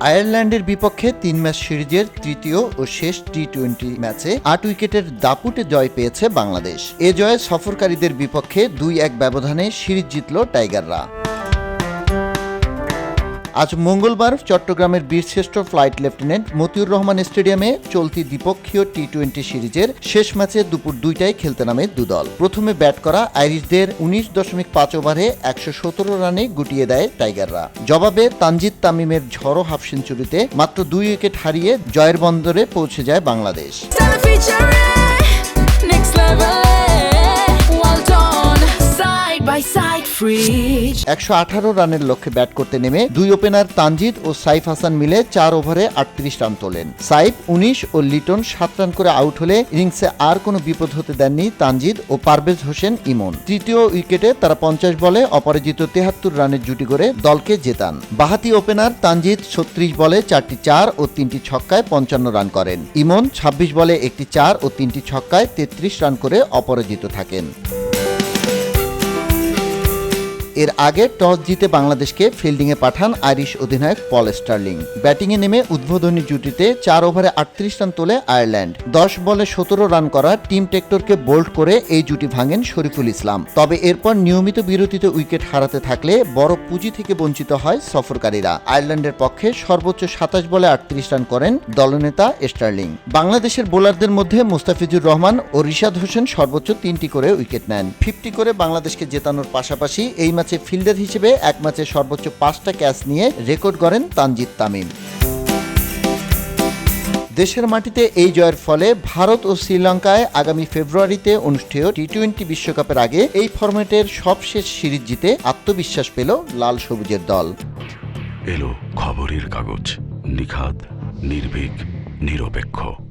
আয়ারল্যান্ডের বিপক্ষে তিন ম্যাচ সিরিজের তৃতীয় ও শেষ টি টোয়েন্টি ম্যাচে আট উইকেটের দাপুটে জয় পেয়েছে বাংলাদেশ। এ জয়ে সফরকারীদের বিপক্ষে দুই এক ব্যবধানে সিরিজ জিতল টাইগাররা। আজ মঙ্গলবার চট্টগ্রামের বীরশ্রেষ্ঠ ফ্লাইট লেফটেন্যান্ট মতিউর রহমান স্টেডিয়ামে চলতি দ্বিপক্ষীয় টি টোয়েন্টি সিরিজের শেষ ম্যাচে দুপুর দুইটায় খেলতে নামে দুদল। প্রথমে ব্যাট করা আইরিশদের উনিশ দশমিক পাঁচ ওভারে একশো সতেরো রানে গুটিয়ে দেয় টাইগাররা। জবাবে তানজিদ তামিমের ঝড়ো হাফ সেঞ্চুরিতে মাত্র দুই উইকেট হারিয়ে জয়ের বন্দরে পৌঁছে যায় বাংলাদেশ। একশো আঠারো রানের লক্ষ্যে ব্যাট করতে নেমে দুই ওপেনার তানজিদ ও সাইফ হাসান মিলে চার ওভারে আটত্রিশ রান তোলেন। সাইফ উনিশ ও লিটন সাত রান করে আউট হলে ইনিংসে আর কোনো বিপদ হতে দেননি তানজিদ ও পারভেজ হোসেন ইমন। তৃতীয় উইকেটে তারা পঞ্চাশ বলে, অপরাজিত তেহাত্তর রানের জুটি করে দলকে জেতান। বাহাতি ওপেনার তানজিদ ছত্রিশ বলে চারটি চার ও তিনটি ছক্কায় পঞ্চান্ন রান করেন। ইমন ২৬ বলে একটি চার ও তিনটি ছক্কায় তেত্রিশ রান করে অপরাজিত থাকেন। এর আগে টস জিতে বাংলাদেশকে ফিল্ডিংয়ে পাঠান আইরিশ অধিনায়ক পল স্টার্লিং। ব্যাটিংয়ে নেমে উদ্বোধনী জুটিতে চার ওভারে আটত্রিশ রান তোলে আয়ারল্যান্ড। দশ বলে সতেরো রান করা টিম টেক্টরকে বোল্ড করে এই জুটি ভাঙেন শরীফুল ইসলাম। তবে এরপর নিয়মিত বিরতিতে উইকেট হারাতে থাকলে বড় পুঁজি থেকে বঞ্চিত হয় সফরকারীরা। আয়ারল্যান্ডের পক্ষে সর্বোচ্চ সাতাশ বলে আটত্রিশ রান করেন দলনেতা স্টার্লিং। বাংলাদেশের বোলারদের মধ্যে মুস্তাফিজুর রহমান ও রিশাদ হোসেন সর্বোচ্চ তিনটি করে উইকেট নেন। ফিফটি করে বাংলাদেশকে জেতানোর পাশাপাশি এই ম্যাচে ফিল্ডার হিসেবে এক ম্যাচে সর্বোচ্চ পাঁচটা ক্যাচ নিয়ে রেকর্ড করেন তানজিদ তামিম। দেশের মাটিতে এই জয়ের ফলে ভারত ও শ্রীলঙ্কায় আগামী ফেব্রুয়ারিতে অনুষ্ঠেয় টি টোয়েন্টি বিশ্বকাপের আগে এই ফরম্যাটের সবশেষ সিরিজ জিতে আত্মবিশ্বাস পেল লাল সবুজের দল। এলো খবরের কাগজ, নিখাদ, নির্ভীক, নিরপেক্ষ।